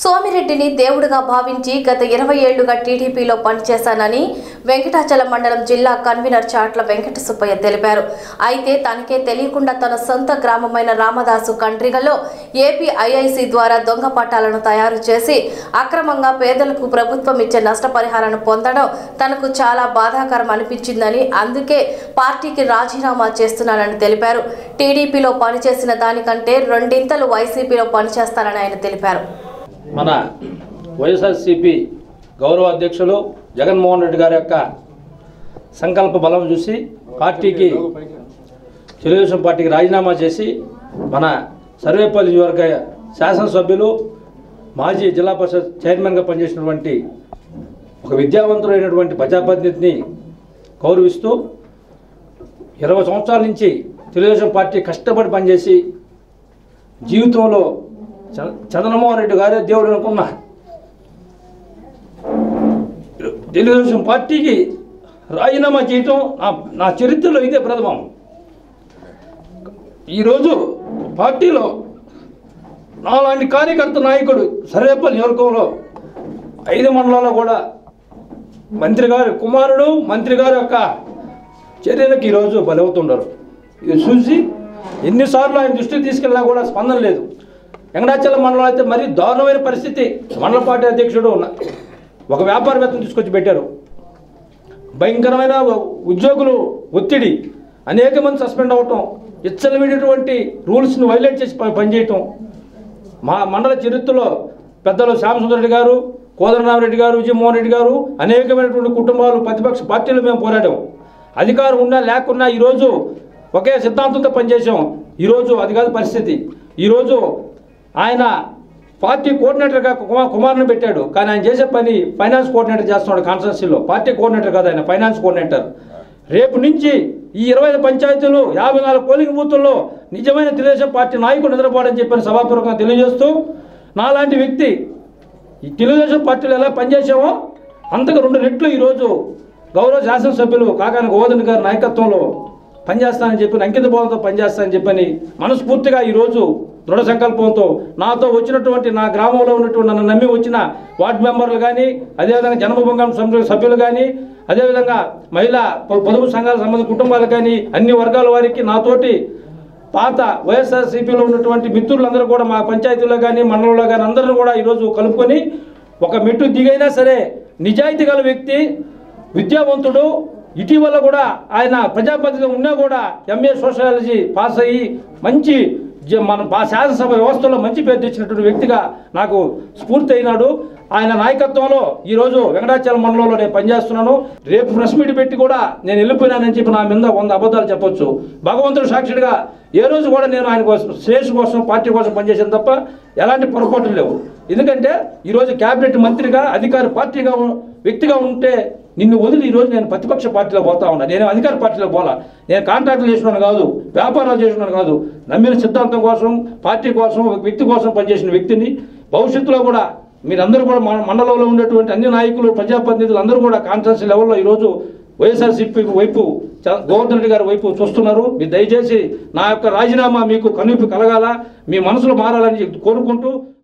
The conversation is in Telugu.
సోమిరెడ్డిని దేవుడుగా భావించి గత ఇరవై ఏళ్ళుగా టీడీపీలో పనిచేశానని వెంకటాచలం మండలం జిల్లా కన్వీనర్ చాట్ల వెంకట సుబ్బయ్య తెలిపారు. అయితే తనకే తెలియకుండా తన సొంత గ్రామమైన రామదాసు కండ్రిగలో ఏపీ ఐఐసి ద్వారా దొంగ పట్టాలను తయారు చేసి అక్రమంగా పేదలకు ప్రభుత్వం ఇచ్చే నష్టపరిహారాన్ని పొందడం తనకు చాలా బాధాకరం అనిపించిందని అందుకే పార్టీకి రాజీనామా చేస్తున్నానని తెలిపారు. టీడీపీలో పనిచేసిన దానికంటే రెండింతలు వైసీపీలో పనిచేస్తానని ఆయన తెలిపారు. మన వైఎస్ఆర్సిపి గౌరవ అధ్యక్షులు జగన్మోహన్ రెడ్డి గారి యొక్క సంకల్ప బలం చూసి పార్టీకి తెలుగుదేశం పార్టీకి రాజీనామా చేసి మన సర్వేపల్లి నియోజకవర్గ శాసనసభ్యులు మాజీ జిల్లా పరిషత్ చైర్మన్గా పనిచేసినటువంటి ఒక విద్యావంతుడైనటువంటి ప్రజాప్రతినిధిని గౌరవిస్తూ ఇరవై సంవత్సరాల నుంచి తెలుగుదేశం పార్టీ కష్టపడి పనిచేసి జీవితంలో చంద్రమోహన్ రెడ్డి గారే దేవుడు అనుకున్నా. తెలుగుదేశం పార్టీకి రాజీనామా చేయటం నా నా చరిత్రలో ఇదే ప్రథమం. ఈరోజు పార్టీలో నాలాంటి కార్యకర్త నాయకుడు సర్వేపల్లి నియోజకంలో ఐదు మండలాల్లో కూడా మంత్రి గారి కుమారుడు మంత్రి గారి యొక్క చర్యలకు ఈరోజు బలవుతుండరు ఇది చూసి ఎన్నిసార్లు ఆయన దృష్టికి తీసుకెళ్ళినా కూడా స్పందన లేదు. వెంకటాచలం మండలం అయితే మరీ దారుణమైన పరిస్థితి. మండల పార్టీ అధ్యక్షుడు ఉన్న ఒక వ్యాపారవేత్తను తీసుకొచ్చి పెట్టారు. భయంకరమైన ఉద్యోగులు ఒత్తిడి. అనేక మంది సస్పెండ్ అవ్వటం ఇచ్చలమైనటువంటి రూల్స్ని వైలేట్ చేసి ప- పనిచేయటం. మా మండల చరిత్రలో పెద్దలు శ్యామసుందరెడ్డి గారు కోదరరామరెడ్డి గారు విజయమోహన్ రెడ్డి గారు అనేకమైనటువంటి కుటుంబాలు ప్రతిపక్ష పార్టీలు మేము పోరాడాం. అధికారం ఉన్నా లేకున్నా ఈరోజు ఒకే సిద్ధాంతంతో పనిచేసాం ఈరోజు అది కాదు పరిస్థితి. ఈరోజు ఆయన పార్టీ కోఆర్డినేటర్గా కుమార్ కుమార్ని పెట్టాడు. కానీ ఆయన చేసే పని ఫైనాన్స్ కోఆర్డినేటర్ చేస్తున్నాడు కాన్స్టెన్సీలో పార్టీ కోఆర్డినేటర్ కాదు ఆయన ఫైనాన్స్ కోఆర్డినేటర్. రేపు నుంచి ఈ ఇరవై పంచాయతీలు యాభై నాలుగు పోలింగ్ బూతుల్లో నిజమైన తెలుగుదేశం పార్టీ నాయకుడు నిద్రపోవడం చెప్పని సభాపూర్వకంగా తెలియజేస్తూ నాలాంటి వ్యక్తి ఈ తెలుగుదేశం పార్టీలో ఎలా పనిచేసామో అంతకు రెండు రెట్లు ఈరోజు గౌరవ శాసనసభ్యులు కాకాని గోవర్ధన్ గారి నాయకత్వంలో పనిచేస్తానని చెప్పి అంకిత భావంతో పనిచేస్తానని చెప్పని మనస్ఫూర్తిగా ఈరోజు దృఢ సంకల్పంతో నాతో వచ్చినటువంటి నా గ్రామంలో ఉన్నటువంటి నన్ను నమ్మి వచ్చిన వార్డు మెంబర్లు కానీ అదేవిధంగా జన్మభంగం సభ్యులు సభ్యులు కానీ అదేవిధంగా మహిళా పొదుపు సంఘాల సంబంధించిన కుటుంబాలు కానీ అన్ని వర్గాల వారికి నాతోటి పాత వైఎస్ఆర్సీపీలో ఉన్నటువంటి మిత్రులందరూ కూడా మా పంచాయతీలో కానీ మండలంలో కానీ అందరిని కూడా ఈరోజు కలుపుకొని ఒక మెట్టు దిగైనా సరే నిజాయితీ గల వ్యక్తి విద్యావంతుడు ఇటీవల కూడా ఆయన ప్రజాపతిగా ఉన్నా కూడా ఎంఏ సోషాలజీ పాస్ అయ్యి మంచి జ- మన శాసనసభ వ్యవస్థలో మంచి పేరు తెచ్చినటువంటి వ్యక్తిగా నాకు స్ఫూర్తి అయినాడు ఆయన నాయకత్వంలో ఈరోజు వెంకటాచలం మండలంలో నేను పనిచేస్తున్నాను. రేపు ప్రెస్ మీట్ పెట్టి కూడా నేను వెళ్ళిపోయినానని చెప్పి నా మీద వంద అబద్ధాలు చెప్పొచ్చు. భగవంతుడు సాక్షిగా ఏ రోజు కూడా నేను ఆయన కోసం శ్రేష్ కోసం పార్టీ కోసం పనిచేసాను తప్ప ఎలాంటి పొరపాట్లు లేవు. ఎందుకంటే ఈరోజు క్యాబినెట్ మంత్రిగా అధికార పార్టీగా వ్యక్తిగా ఉంటే నిన్ను వదిలి ఈరోజు నేను ప్రతిపక్ష పార్టీలో పోతా ఉన్నా. నేను అధికార పార్టీలో పోలా. నేను కాంట్రాక్టులు చేసినాను కాదు వ్యాపారాలు చేసినాను కాదు. నమ్మిన సిద్ధాంతం కోసం పార్టీ కోసం ఒక వ్యక్తి కోసం పనిచేసిన వ్యక్తిని భవిష్యత్తులో కూడా మీరందరూ కూడా మన మండలంలో ఉన్నటువంటి అన్ని నాయకులు ప్రజాప్రతినిధులు అందరూ కూడా కాన్ఫరెన్స్ లెవెల్లో ఈరోజు వైఎస్ఆర్సీపీ వైపు చ- గోవర్ధన్ రెడ్డి గారి వైపు చూస్తున్నారు. మీరు దయచేసి నా యొక్క రాజీనామా మీకు కనుపు కలగాల. మీ మనసులో మారాలని కోరుకుంటూ